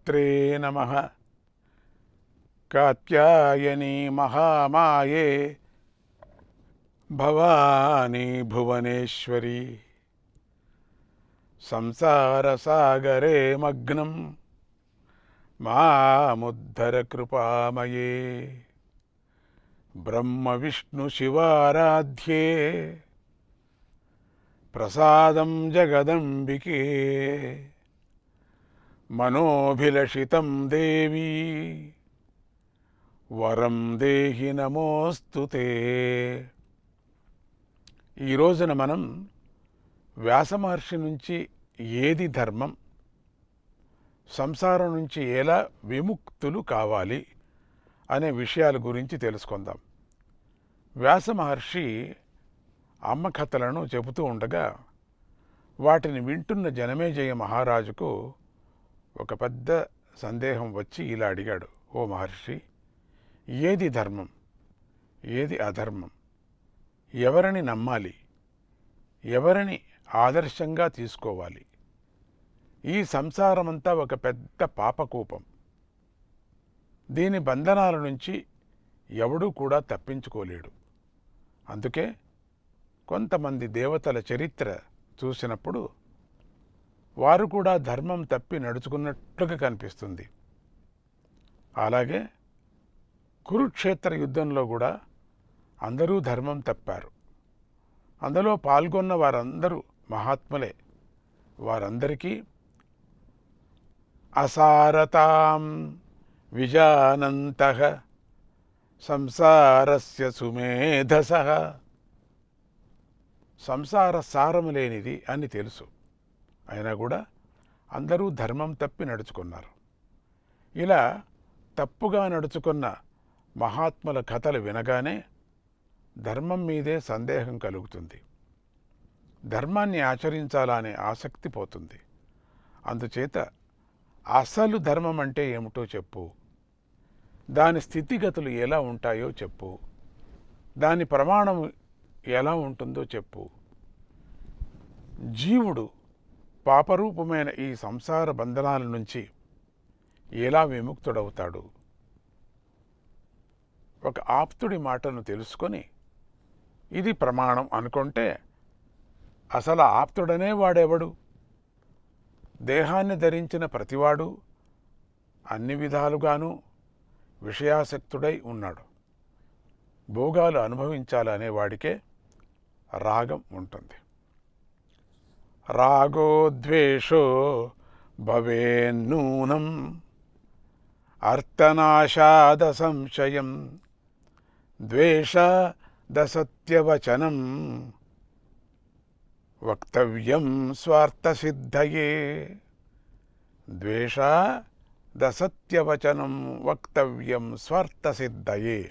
శ్రీమాత్రే నమ. కాత్యాయని మహామాయే భవానీ భువనేశ్వరి. సంసారసాగరే మగ్నం మాముద్ధర కృపామయే బ్రహ్మ విష్ణు శివారాధ్యే. ప్రసాదం జగదంబికే. మనోభిలషితం దేవీ. వరం దేహి నమోస్తుతే ఈ రోజున మనం వ్యాసమహర్షి నుంచి ఏది ధర్మం సంసారం నుంచి ఎలా విముక్తులు కావాలి అనే విషయాల గురించి తెలుసుకుందాం. వ్యాస మహర్షి అమ్మ కథలను చెబుతూ ఉండగా వాటిని వింటున్న జనమేజయ మహారాజుకు ఒక పెద్ద సందేహం వచ్చి ఇలా అడిగాడు ఓ మహర్షి ఏది ధర్మం? ఏది అధర్మం? ఎవరిని నమ్మాలి? ఎవరిని ఆదర్శంగా తీసుకోవాలి? ఈ సంసారమంతా ఒక పెద్ద పాపకూపం. దీని బంధనాల నుంచి ఎవడూ కూడా తప్పించుకోలేడు. అందుకే కొంతమంది దేవతల చరిత్ర చూసినప్పుడు వారు కూడా ధర్మం తప్పి నడుచుకున్నట్లుగా కనిపిస్తుంది. అలాగే కురుక్షేత్ర యుద్ధంలో కూడా అందరూ ధర్మం తప్పారు. అందులో పాల్గొన్న వారందరూ మహాత్ములే. వారందరికీ అసారతాం విజానంత సంసారస్య సుమేధస. సంసార సారము లేనిది అని తెలుసు. అయినా కూడా అందరూ ధర్మం తప్పి నడుచుకున్నారు. ఇలా తప్పుగా నడుచుకున్న మహాత్ముల కథలు వినగానే ధర్మం మీదే సందేహం కలుగుతుంది. ధర్మాన్ని ఆచరించాలనే ఆసక్తి పోతుంది. అందుచేత అసలు ధర్మం అంటే ఏమిటో చెప్పు. దాని స్థితిగతులు ఎలా ఉంటాయో చెప్పు. దాని ప్రమాణం ఎలా ఉంటుందో చెప్పు. జీవుడు పాపరూపమైన ఈ సంసార బంధనాల నుంచి ఎలా విముక్తుడవుతాడు? ఒక ఆప్తుడి మాటను తెలుసుకొని ఇది ప్రమాణం అనుకుంటే అసలు ఆప్తుడనే వాడెవడు? దేహాన్ని ధరించిన ప్రతివాడు అన్ని విధాలుగాను విషయాసక్తుడై ఉన్నాడు. భోగాలు అనుభవించాలనే వాడికే రాగం ఉంటుంది. రాగోద్వేషో భవేన్నూనం. అర్థనాశాద సంశయం ద్వేష దసత్యవచనం వక్తవ్యం స్వార్థసిద్ధయే ద్వేష దసత్యవచనం వక్తవ్యం స్వార్థసిద్ధయే.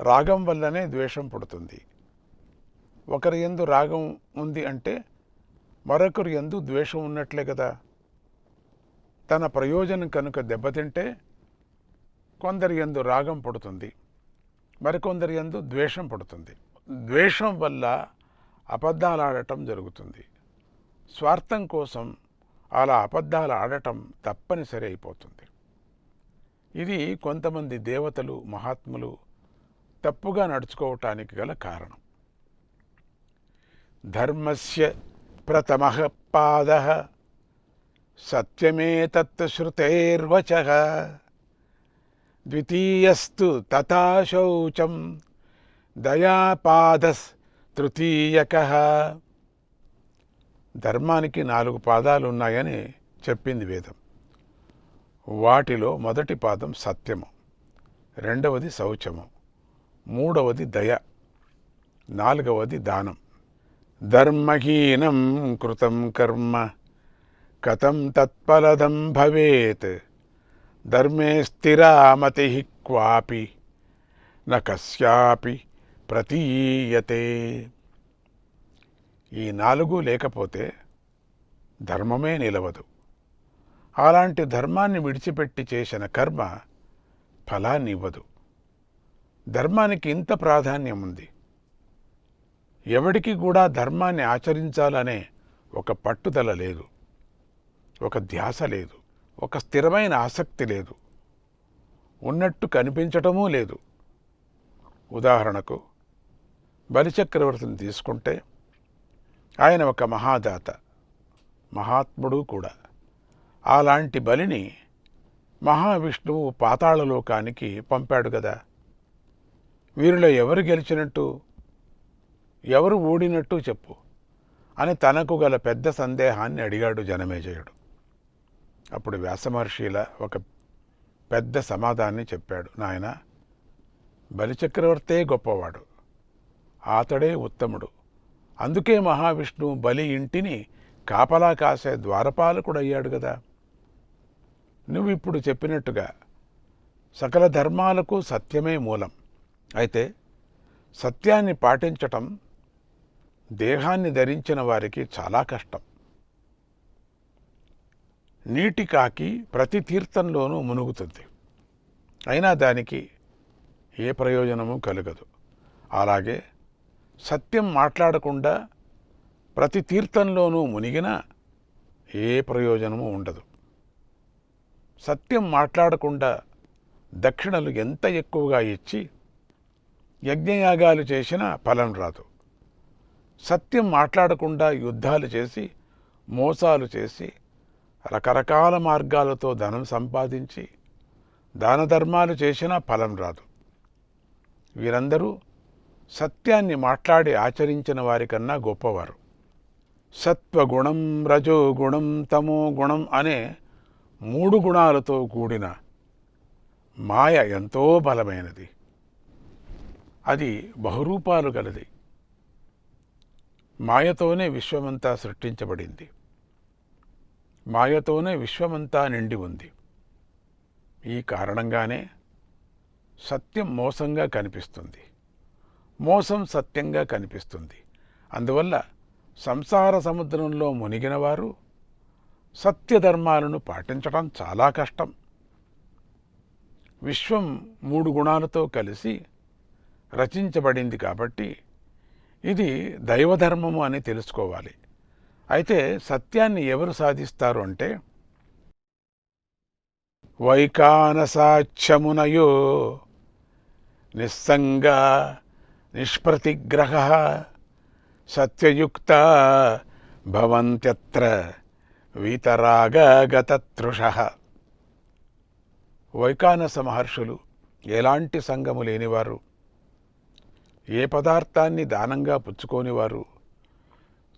రాగం వల్లనే ద్వేషం పుడుతుంది. ఒకరి ఎందు రాగం ఉంది అంటే మరొకరు ఎందు ద్వేషం ఉన్నట్లే కదా. తన ప్రయోజనం కనుక దెబ్బతింటే కొందరి ఎందు రాగం పుడుతుంది మరికొందరి ఎందు ద్వేషం పుడుతుంది. ద్వేషం వల్ల అబద్ధాలు ఆడటం జరుగుతుంది. స్వార్థం కోసం అలా అబద్ధాలు ఆడటం తప్పనిసరి అయిపోతుంది. ఇది కొంతమంది దేవతలు మహాత్ములు తప్పుగా నడుచుకోవటానికి గల కారణం. ధర్మస్య ప్రథమ పాద సత్యమేతత్ ద్వితీయస్తు తథా శౌచం దయాపాదస్ తృతీయక ధర్మానికి నాలుగు పాదాలు ఉన్నాయని చెప్పింది వేదం. వాటిలో మొదటి పాదం సత్యము రెండవది శౌచము మూడవది దయ నాలుగవది దానం. ధర్మహీనం కృతం కర్మ కథం తత్ఫలదం భవేత్ ధర్మే స్థిరామతి క్వాపి న ప్రతీయతే ఈ నాలుగు లేకపోతే ధర్మమే నిలవదు। అలాంటి ధర్మాన్ని విడిచిపెట్టి చేసిన కర్మ ఫలాన్ని ఇవ్వదు। ధర్మానికి ఇంత ప్రాధాన్యం ఉంది। ఎవడికి కూడా ధర్మాన్ని ఆచరించాలనే ఒక పట్టుదల లేదు. ఒక ధ్యాస లేదు. ఒక స్థిరమైన ఆసక్తి లేదు. ఉన్నట్టు కనిపించటమూ లేదు. ఉదాహరణకు బలిచక్రవర్తిని తీసుకుంటే ఆయన ఒక మహాదాత మహాత్ముడు కూడా. అలాంటి బలిని మహావిష్ణువు పాతాళలోకానికి పంపాడు కదా వీరిలో ఎవరు గెలిచినట్టు? ఎవరు ఓడినట్టు చెప్పు అని తనకు గల పెద్ద సందేహాన్ని అడిగాడు జనమేజయుడు. అప్పుడు వ్యాసమహర్షిల ఒక పెద్ద సమాధాన్ని చెప్పాడు. నాయన బలిచక్రవర్తే గొప్పవాడు అతడే ఉత్తముడు. అందుకే మహావిష్ణువు బలి ఇంటిని కాపలా కాసే ద్వారపాలకుడయ్యాడు కదా నువ్వు ఇప్పుడు చెప్పినట్టుగా సకల ధర్మాలకు సత్యమే మూలం. అయితే సత్యాన్ని పాటించటం దేహాన్ని ధరించిన వారికి చాలా కష్టం. నీటి కాకి ప్రతి తీర్థంలోనూ మునుగుతుంది. అయినా దానికి ఏ ప్రయోజనము కలగదు. అలాగే సత్యం మాట్లాడకుండా ప్రతి తీర్థంలోనూ మునిగినా ఏ ప్రయోజనము ఉండదు. సత్యం మాట్లాడకుండా దక్షిణలు ఎంత ఎక్కువగా ఇచ్చి యజ్ఞయాగాలు చేసినా ఫలం రాదు. సత్యం మాట్లాడకుండా యుద్ధాలు చేసి మోసాలు చేసి రకరకాల మార్గాలతో ధనం సంపాదించి దాన ధర్మాలు చేసినా ఫలం రాదు. వీరందరూ సత్యాన్ని మాట్లాడి ఆచరించిన వారికన్నా గొప్పవారు. సత్వగుణం రజో గుణం తమో గుణం అనే మూడు గుణాలతో కూడిన మాయ ఎంతో బలమైనది. అది బహురూపాలు గలది. మాయతోనే విశ్వమంతా సృష్టించబడింది. మాయతోనే విశ్వమంతా నిండి ఉంది. ఈ కారణంగానే సత్యం మోసంగా కనిపిస్తుంది. మోసం సత్యంగా కనిపిస్తుంది. అందువల్ల సంసార సముద్రంలో మునిగిన వారు సత్యధర్మాలను పాటించడం చాలా కష్టం. విశ్వం మూడు గుణాలతో కలిసి రచించబడింది కాబట్టి ఇది దైవధర్మము అని తెలుసుకోవాలి. అయితే సత్యాన్ని ఎవరు సాధిస్తారు అంటే వైకానసాచ్యమునయో నిస్సంగ నిష్ప్రతిగ్రహ సత్యయుక్త భవంత్యత్ర వీతరాగతృష వైకానస మహర్షులు ఎలాంటి సంగము లేనివారు? ఏ పదార్థాన్ని దానంగా పుచ్చుకోనివారు?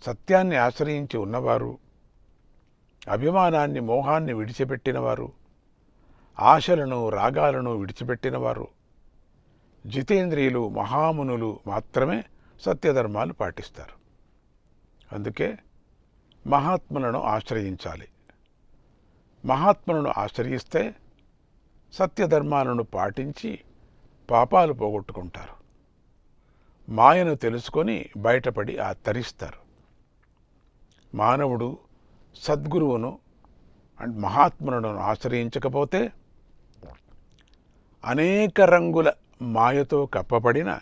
సత్యాన్ని ఆశ్రయించి ఉన్నవారు? అభిమానాన్ని మోహాన్ని విడిచిపెట్టినవారు? ఆశలను రాగాలను విడిచిపెట్టినవారు? జితేంద్రియులు మహామునులు మాత్రమే సత్యధర్మాలు పాటిస్తారు. అందుకే మహాత్ములను ఆశ్రయించాలి. మహాత్ములను ఆశ్రయిస్తే సత్యధర్మాలను పాటించి పాపాలు పోగొట్టుకుంటారు. మాయను తెలుసుకొని బయటపడి ఆ తరిస్తారు. మానవుడు సద్గురువును అండ్ మహాత్ములను ఆశ్రయించకపోతే అనేక రంగుల మాయతో కప్పబడిన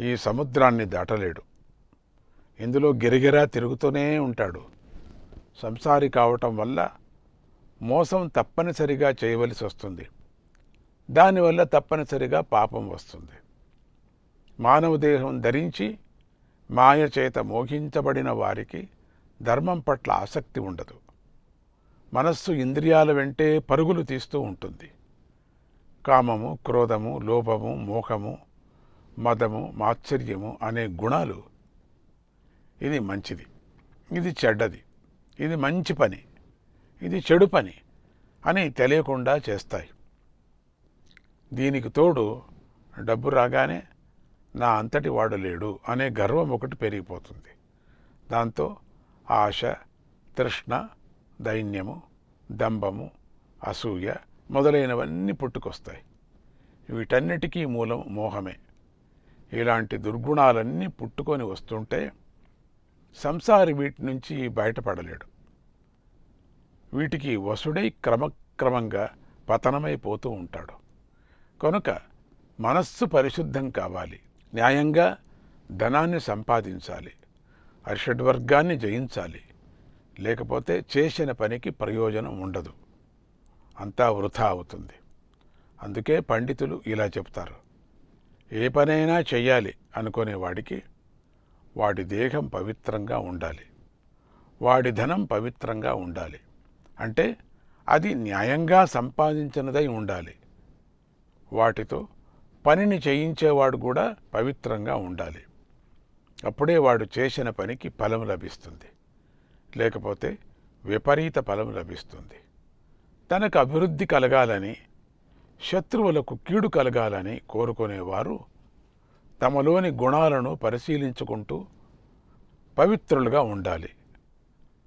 ఈ సముద్రాన్ని దాటలేడు. ఇందులో గిరిగిరా తిరుగుతూనే ఉంటాడు. సంసారి కావటం వల్ల మోసం తప్పనిసరిగా చేయవలసి వస్తుంది. దానివల్ల తప్పనిసరిగా పాపం వస్తుంది. మానవ దేహం ధరించి మాయ చేత మోహించబడిన వారికి ధర్మం పట్ల ఆసక్తి ఉండదు. మనస్సు ఇంద్రియాల వెంటే పరుగులు తీస్తూ ఉంటుంది. కామము క్రోధము లోభము మోహము మదము మాత్సర్యము అనే గుణాలు ఇది మంచిది. ఇది చెడ్డది. ఇది మంచి పని. ఇది చెడు పని అని తెలియకుండా చేస్తాయి. దీనికి తోడు డబ్బు రాగానే నా అంతటి వాడు లేడు అనే గర్వం ఒకటి పెరిగిపోతుంది. దాంతో ఆశ తృష్ణ దైన్యము దంభము అసూయ మొదలైనవన్నీ పుట్టుకొస్తాయి. వీటన్నిటికీ మూలం మోహమే. ఇలాంటి దుర్గుణాలన్నీ పుట్టుకొని వస్తుంటే సంసారి వీటి నుంచి బయటపడలేడు. వీటికి వసుడై క్రమక్రమంగా పతనమైపోతూ ఉంటాడు. కనుక మనస్సు పరిశుద్ధం కావాలి. న్యాయంగా ధనాన్ని సంపాదించాలి అర్షడ్వర్గాన్ని జయించాలి లేకపోతే చేసిన పనికి ప్రయోజనం ఉండదు. అంతా వృధా అవుతుంది. అందుకే పండితులు ఇలా చెప్తారు. ఏ పనైనా చెయ్యాలి అనుకునే వాడికి వాడి దేహం పవిత్రంగా ఉండాలి. వాడి ధనం పవిత్రంగా ఉండాలి. అంటే అది న్యాయంగా సంపాదించినదై ఉండాలి. వాటితో పనిని చేయించేవాడు కూడా పవిత్రంగా ఉండాలి. అప్పుడే వాడు చేసిన పనికి ఫలం లభిస్తుంది. లేకపోతే విపరీత ఫలం లభిస్తుంది. తనకు అభివృద్ధి కలగాలని శత్రువులకు కీడు కలగాలని కోరుకునేవారు తమలోని గుణాలను పరిశీలించుకుంటూ పవిత్రులుగా ఉండాలి.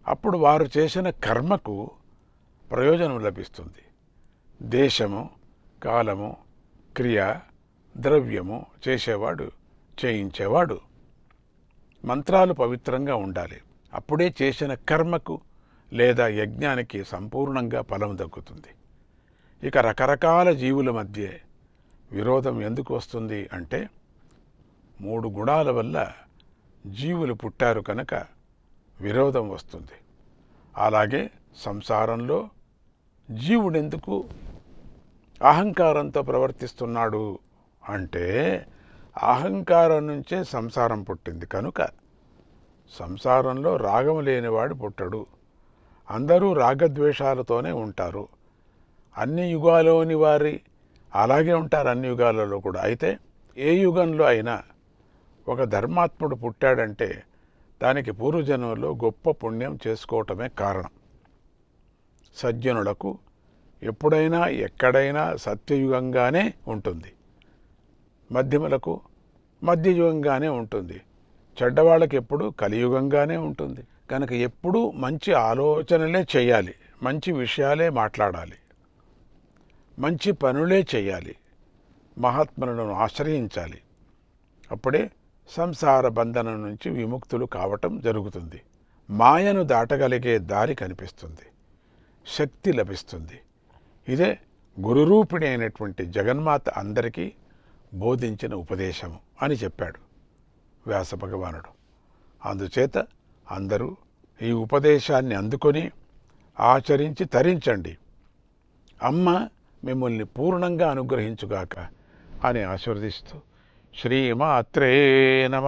అప్పుడు వారు చేసిన కర్మకు ప్రయోజనం లభిస్తుంది. దేశము కాలము క్రియ ద్రవ్యము చేసేవాడు చేయించేవాడు. మంత్రాలు పవిత్రంగా ఉండాలి. అప్పుడే చేసిన కర్మకు లేదా యజ్ఞానికి సంపూర్ణంగా ఫలం దక్కుతుంది. ఇక రకరకాల జీవుల మధ్య విరోధం ఎందుకు వస్తుంది అంటే మూడు గుణాల వల్ల జీవులు పుట్టారు కనుక విరోధం వస్తుంది. అలాగే సంసారంలో జీవుడెందుకు అహంకారంతో ప్రవర్తిస్తున్నాడు? అంటే అహంకారం నుంచే సంసారం పుట్టింది కనుక సంసారంలో రాగం లేనివాడు పుట్టడు. అందరూ రాగద్వేషాలతోనే ఉంటారు. అన్ని యుగాలోని వారి అలాగే ఉంటారు అన్ని యుగాలలో కూడా. అయితే ఏ యుగంలో అయినా ఒక ధర్మాత్ముడు పుట్టాడంటే దానికి పూర్వజన్మలో గొప్ప పుణ్యం చేసుకోవటమే కారణం. సజ్జనులకు ఎప్పుడైనా ఎక్కడైనా సత్యయుగంగానే ఉంటుంది. మధ్యములకు మధ్యయుగంగానే ఉంటుంది. చెడ్డవాళ్ళకి ఎప్పుడు కలియుగంగానే ఉంటుంది. కనుక ఎప్పుడూ మంచి ఆలోచనలే చేయాలి. మంచి విషయాలే మాట్లాడాలి. మంచి పనులే చేయాలి. మహాత్ములను ఆశ్రయించాలి. అప్పుడే సంసార బంధనం నుంచి విముక్తులు కావటం జరుగుతుంది. మాయను దాటగలిగే దారి కనిపిస్తుంది. శక్తి లభిస్తుంది. ఇదే గురురూపిణి అయినటువంటి జగన్మాత అందరికీ బోధించిన ఉపదేశము అని చెప్పాడు వ్యాస భగవానుడు. అందుచేత అందరూ ఈ ఉపదేశాన్ని అందుకొని ఆచరించి తరించండి. అమ్మ మిమ్మల్ని పూర్ణంగా అనుగ్రహించుగాక అని ఆశీర్వదిస్తూ శ్రీమాత్రే నమ.